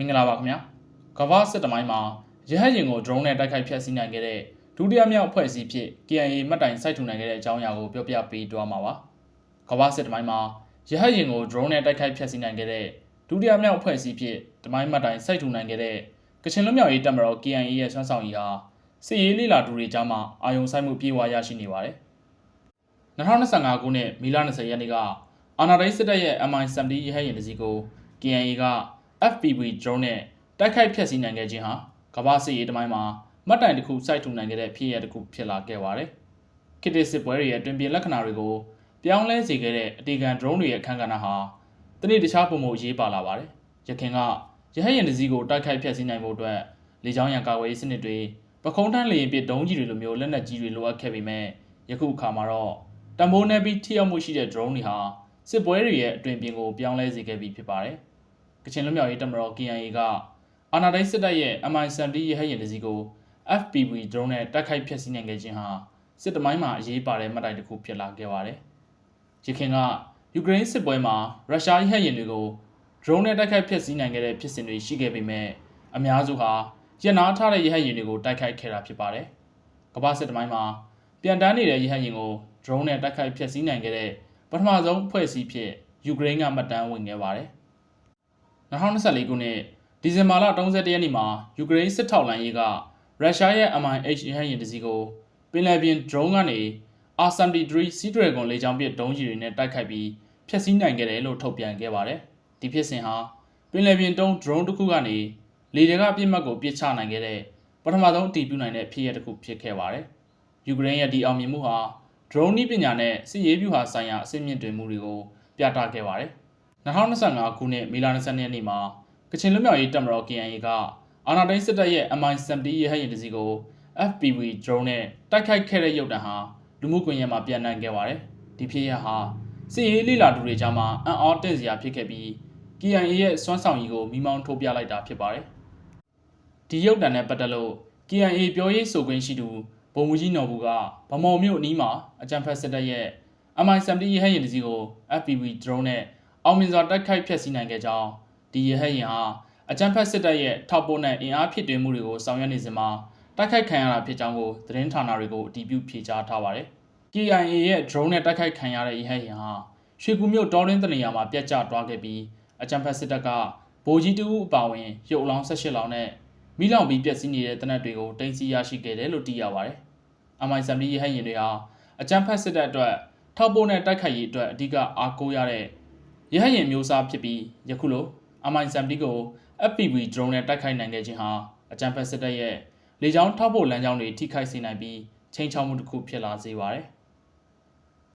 မင်္ဂလာပါခင်ဗျာကမ္ဘာစစ်တမိုင်းမှာရဟတ်ယာဉ်ကို drone နဲ့တိုက်ခိုက်ဖျက်ဆီးနိုင်ခဲ့တဲ့ဒုတိယမြောက်အဖွဲ့အစည်းဖြစ် KIA မှတ်တိုင်စိုက်ထူနိုင်ခဲ့တဲ့အကြောင်းအရာကိုပြောပြပေးသွားမှာပါကမ္ဘာစစ်တမိုင်းမှာရဟတ်ယာဉ်ကို drone နဲ့တိုက်ခိုက်ဖျက်ဆီးနိုင်ခဲ့တဲ့ဒုတိယမြောက်အဖွဲ့အစည်းဖြစ်တမိုင်းမှတ်တိုင်စိုက်ထူနိုင်ခဲ့တဲ့ကချင်လွတ်မြောက်ရေးတပ်မတော် KIA ရဲ့ဆွမ်းဆောင်ရည်ဟာစစ်ရေးလေလာတူတွေကြားမှာအာယုံဆိုင်မှုပြေဝရရှိနေပါတယ်2025ခုနှစ်မေလ20ရက်နေ့ကအာနာဒိုင်းစစ်တပ်ရဲ့ MI-70 ရဟတ်ယာဉ်တစ်စီးကို KIA က FPV drone နဲ့တိုက်ခိုက်ဖျက်ဆီးနိုင်ခဲ့ခြင်းဟာကမ္ဘာစစ်ရေးတမိုင်းမှာမှတ်တိုင်တစ်ခုစိုက်ထူနိုင်ခဲ့တဲ့ဖြစ်ရပ်တစ်ခုဖြစ်လာခဲ့ပါတယ်။ခေတ်သစ်စစ်ပွဲတွေရဲ့တွင်ပြင်လက္ခဏာတွေကိုပြောင်းလဲစေခဲ့တဲ့အတေခံ drone တွေရဲ့အခန်းကဏ္ဍဟာတနေ့တခြားပုံမှုရေးပါလာပါတယ်။ရခင်ကရဟတ်ယာဉ်တစ်စီးကိုတိုက်ခိုက်ဖျက်ဆီးနိုင်ဖို့အတွက်လေကြောင်းရန်ကာကွယ်ရေးစနစ်တွေပခုံးထမ်းလေယာဉ်ပစ်ဒုံးကြီးတွေလိုမျိုးလက်နက်ကြီးတွေလိုအပ်ခဲ့ပေမဲ့ယခုအခါမှာတော့တံပိုးနေပြီးထိရောက်မှုရှိတဲ့ drone တွေဟာစစ်ပွဲတွေရဲ့အတွင်ပြင်ကိုပြောင်းလဲစေခဲ့ပြီးဖြစ်ပါတယ်။ ကချင်လွတ်မြောက်ရေးတပ်မတော် KIA ကအာနာဒိုင်းစစ်တပ်ရဲ့ MI-70 ရဟတ်ယာဉ်တစ်စီးကို FPV drone နဲ့တိုက်ခိုက်ဖျက်ဆီးနိုင်ခဲ့ခြင်းဟာစစ်တမိုင်းမှာအရေးပါတဲ့မှတ်တိုင်တစ်ခုဖြစ်လာခဲ့ပါတယ်။ရခိုင်ကယူကရိန်းစစ်ပွဲမှာရုရှားရဟတ်ယာဉ်တွေကို drone နဲ့တိုက်ခိုက်ဖျက်ဆီးနိုင်ခဲ့တဲ့ဖြစ်စဉ်တွေရှိခဲ့ပေမဲ့အများစုဟာရန်နာထားတဲ့ရဟတ်ယာဉ်တွေကိုတိုက်ခိုက်ခဲ့တာဖြစ်ပါတယ်။ကမ္ဘာစစ်တမိုင်းမှာပြန်တန်းနေတဲ့ရဟတ်ယာဉ်ကို drone နဲ့တိုက်ခိုက်ဖျက်ဆီးနိုင်ခဲ့တဲ့ပထမဆုံးဖွဲ့စည်းဖြစ်ယူကရိန်းကမှတ်တမ်းဝင်ခဲ့ပါတယ်။ 2024ခုနှစ်ဒီဇင်ဘာလ31ရက်နေ့မှာယူကရိန်းစစ်ထောက်လှမ်းရေးကရုရှားရဲ့ MIH ရဟတ်ယာဉ်တစ်စီးကိုပင်လယ်ပြင် drone ကနေ R73 Sea Dragon လေကြောင်းပစ်ဒုံးကျည်တွေနဲ့တိုက်ခိုက်ပြီးဖျက်ဆီးနိုင်ခဲ့တယ်လို့ထုတ်ပြန်ခဲ့ပါတယ်။ဒီဖြစ်စဉ်ဟာပင်လယ်ပြင်တုံး drone တစ်ခုကနေလေတွေကပြစ်မှတ်ကိုပစ်ချနိုင်ခဲ့တဲ့ပထမဆုံးအတည်ပြုနိုင်တဲ့ဖြစ်ရပ်တစ်ခုဖြစ်ခဲ့ပါတယ်။ယူကရိန်းရဲ့ဒီအောင်မြင်မှုဟာ drone နည်းပညာနဲ့စစ်ရေးဗျူဟာဆိုင်ရာအဆင့်မြင့်တွင်မှုတွေကိုပြသခဲ့ပါတယ်။ 2025ခုနှစ်မေလ22ရက်နေ့မှာကချင်လွတ်မြောက်ရေးတပ်မတော် KIA ကအာနာတိုင်းစစ်တပ်ရဲ့ MI-70 ရဟတ်ယာဉ်တစ်စီးကို FPV drone နဲ့တိုက်ခိုက်ခဲ့တဲ့ရုပ်တံဟာလူမှုကွန်ရက်မှာပြန်နိုင်ခဲ့ပါတယ်။ဒီဖြစ်ရပ်ဟာစစ်ရေးလိလာတူတွေကြားမှာအံ့အားတင့်စရာဖြစ်ခဲ့ပြီး KIA ရဲ့စွမ်းဆောင်ရည်ကိုမိမောင်းထိုးပြလိုက်တာဖြစ်ပါတယ်။ဒီရုပ်တံနဲ့ပတ်သက်လို့ KIA ပြောရေးဆိုခွင့်ရှိသူဗိုလ်မှူးကြီးနော်ဘူးကဗမော်မြို့အနီးမှာအကြံဖက်စစ်တပ်ရဲ့ MI-70 ရဟတ်ယာဉ်တစ်စီးကို FPV drone နဲ့ အောင်မြင်စွာတိုက်ခိုက်ဖျက်ဆီးနိုင်ခဲ့ကြောင်းဒီရဟတ်ယာဉ်ဟာအကြံဖက်စစ်တပ်ရဲ့ထောက်ပို့နဲ့အင်အားဖြစ်တွင်မှုတွေကိုဆောင်ရွက်နေစဉ်မှာတိုက်ခိုက်ခံရတာဖြစ်ကြောင်းကိုသတင်းဌာနတွေကိုအတည်ပြုဖြေကြားထားပါတယ်။ KIA ရဲ့ drone နဲ့တိုက်ခိုက်ခံရတဲ့ရဟတ်ယာဉ်ဟာရွှေကူမြို့တောရင်းတနေရာမှာပြတ်ကျသွားခဲ့ပြီးအကြံဖက်စစ်တပ်ကဗိုလ်ကြီးတူအပါဝင်ရုပ်အလောင်း18လောင်းနဲ့မိလောင်ပြီးပျက်စီးနေတဲ့တနက်တွေကိုတင်စီရရှိခဲ့တယ်လို့သိရပါတယ်။ MI-70 ရဟတ်ယာဉ်တွေဟာအကြံဖက်စစ်တပ်အတွက်ထောက်ပို့နဲ့တိုက်ခိုက်ရေးအတွက်အဓိကအားကိုးရတဲ့ ရဟတ်ယာဉ်မျိုးစားဖြစ်ပြီးယခုလို MI-70 ကို FPV drone နဲ့တိုက်ခိုက်နိုင်ခဲ့ခြင်းဟာအကြံဖက်စစ်တပ်ရဲ့လေကြောင်းထောက်ပို့လမ်းကြောင်းတွေထိခိုက်စေနိုင်ပြီးချိန်ချောက်မှုတစ်ခုဖြစ်လာစေပါတယ်။